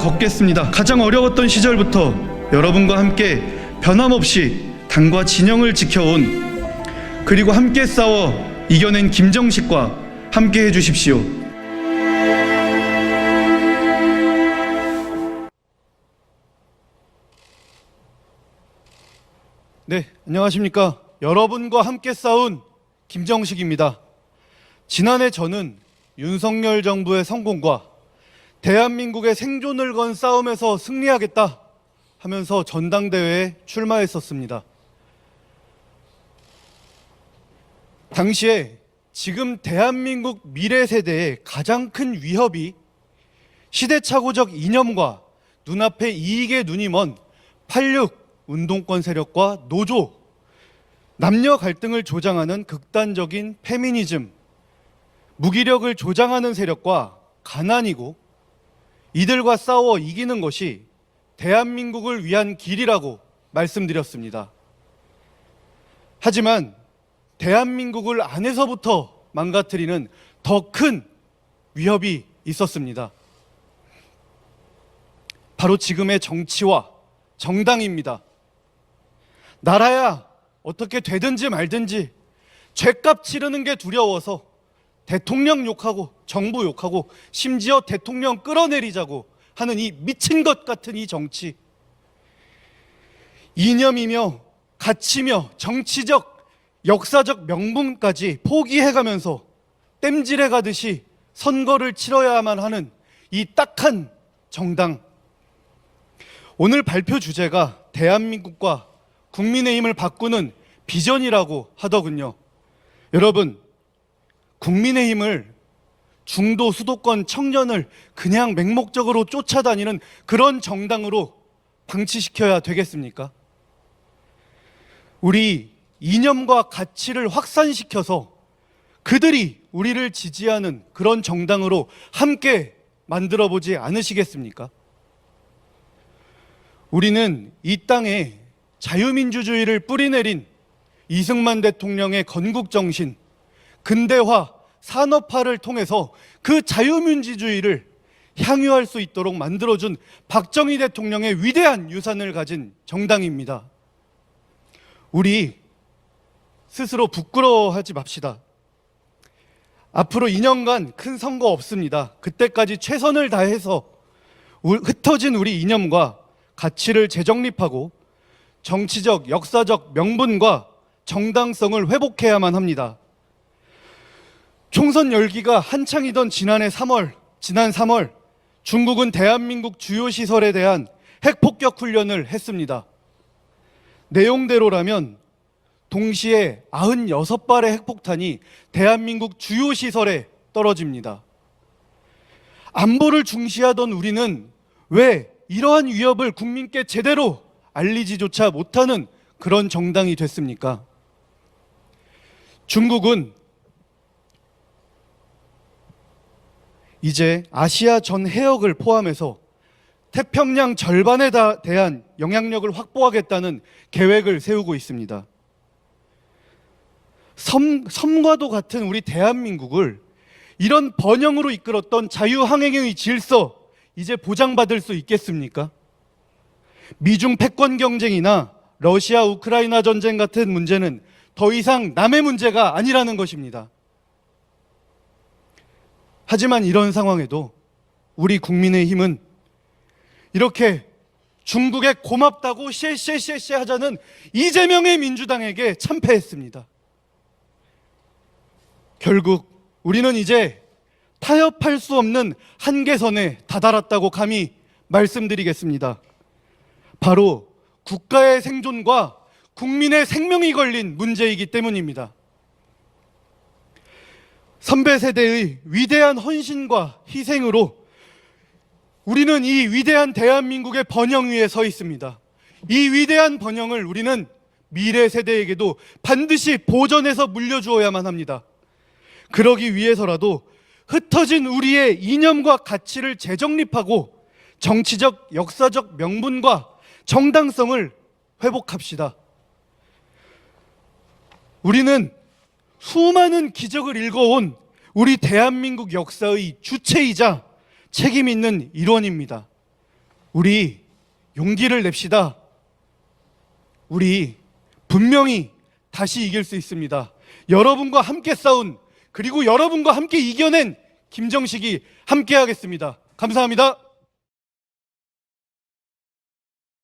걷겠습니다. 가장 어려웠던 시절부터 여러분과 함께 변함없이 당과 진영을 지켜온 그리고 함께 싸워 이겨낸 김정식과 함께 해주십시오. 네, 안녕하십니까. 여러분과 함께 싸운 김정식입니다. 지난해 저는 윤석열 정부의 성공과 대한민국의 생존을 건 싸움에서 승리하겠다 하면서 전당대회에 출마했었습니다. 당시에 지금 대한민국 미래 세대의 가장 큰 위협이 시대착오적 이념과 눈앞에 이익에 눈이 먼 86 운동권 세력과 노조, 남녀 갈등을 조장하는 극단적인 페미니즘, 무기력을 조장하는 세력과 가난이고 이들과 싸워 이기는 것이 대한민국을 위한 길이라고 말씀드렸습니다. 하지만 대한민국을 안에서부터 망가뜨리는 더 큰 위협이 있었습니다. 바로 지금의 정치와 정당입니다. 나라야 어떻게 되든지 말든지 죄값 치르는 게 두려워서 대통령 욕하고 정부 욕하고 심지어 대통령 끌어내리자고 하는 이 미친 것 같은 이 정치. 이념이며 가치며 정치적 역사적 명분까지 포기해가면서 땜질해 가듯이 선거를 치러야만 하는 이 딱한 정당. 오늘 발표 주제가 대한민국과 국민의힘을 바꾸는 비전이라고 하더군요. 여러분, 국민의힘을 중도 수도권 청년을 그냥 맹목적으로 쫓아다니는 그런 정당으로 방치시켜야 되겠습니까? 우리 이념과 가치를 확산시켜서 그들이 우리를 지지하는 그런 정당으로 함께 만들어 보지 않으시겠습니까? 우리는 이 땅에 자유민주주의를 뿌리내린 이승만 대통령의 건국 정신, 근대화, 산업화를 통해서 그 자유민주주의를 향유할 수 있도록 만들어준 박정희 대통령의 위대한 유산을 가진 정당입니다. 우리 스스로 부끄러워하지 맙시다. 앞으로 2년간 큰 선거 없습니다. 그때까지 최선을 다해서 우- 흩어진 우리 이념과 가치를 재정립하고 정치적, 역사적 명분과 정당성을 회복해야만 합니다. 총선 열기가 한창이던 지난해 3월, 지난 3월 중국은 대한민국 주요 시설에 대한 핵폭격 훈련을 했습니다. 내용대로라면 동시에 96발의 핵폭탄이 대한민국 주요 시설에 떨어집니다. 안보를 중시하던 우리는 왜 이러한 위협을 국민께 제대로 알리지조차 못하는 그런 정당이 됐습니까? 중국은 이제 아시아 전 해역을 포함해서 태평양 절반에 다- 대한 영향력을 확보하겠다는 계획을 세우고 있습니다. 섬, 섬과도 같은 우리 대한민국을 이런 번영으로 이끌었던 자유항행의 질서 이제 보장받을 수 있겠습니까? 미중 패권 경쟁이나 러시아 우크라이나 전쟁 같은 문제는 더 이상 남의 문제가 아니라는 것입니다. 하지만 이런 상황에도 우리 국민의 힘은 이렇게 중국에 고맙다고 쉐쉐쉐쉐 하자는 이재명의 민주당에게 참패했습니다. 결국 우리는 이제 타협할 수 없는 한계선에 다다랐다고 감히 말씀드리겠습니다. 바로 국가의 생존과 국민의 생명이 걸린 문제이기 때문입니다. 선배 세대의 위대한 헌신과 희생으로 우리는 이 위대한 대한민국의 번영 위에 서 있습니다. 이 위대한 번영을 우리는 미래 세대에게도 반드시 보전해서 물려주어야만 합니다. 그러기 위해서라도 흩어진 우리의 이념과 가치를 재정립하고 정치적, 역사적 명분과 정당성을 회복합시다. 우리는 수많은 기적을 읽어온 우리 대한민국 역사의 주체이자 책임 있는 일원입니다. 우리 용기를 냅시다. 우리 분명히 다시 이길 수 있습니다. 여러분과 함께 싸운 그리고 여러분과 함께 이겨낸 김정식이 함께 하겠습니다. 감사합니다.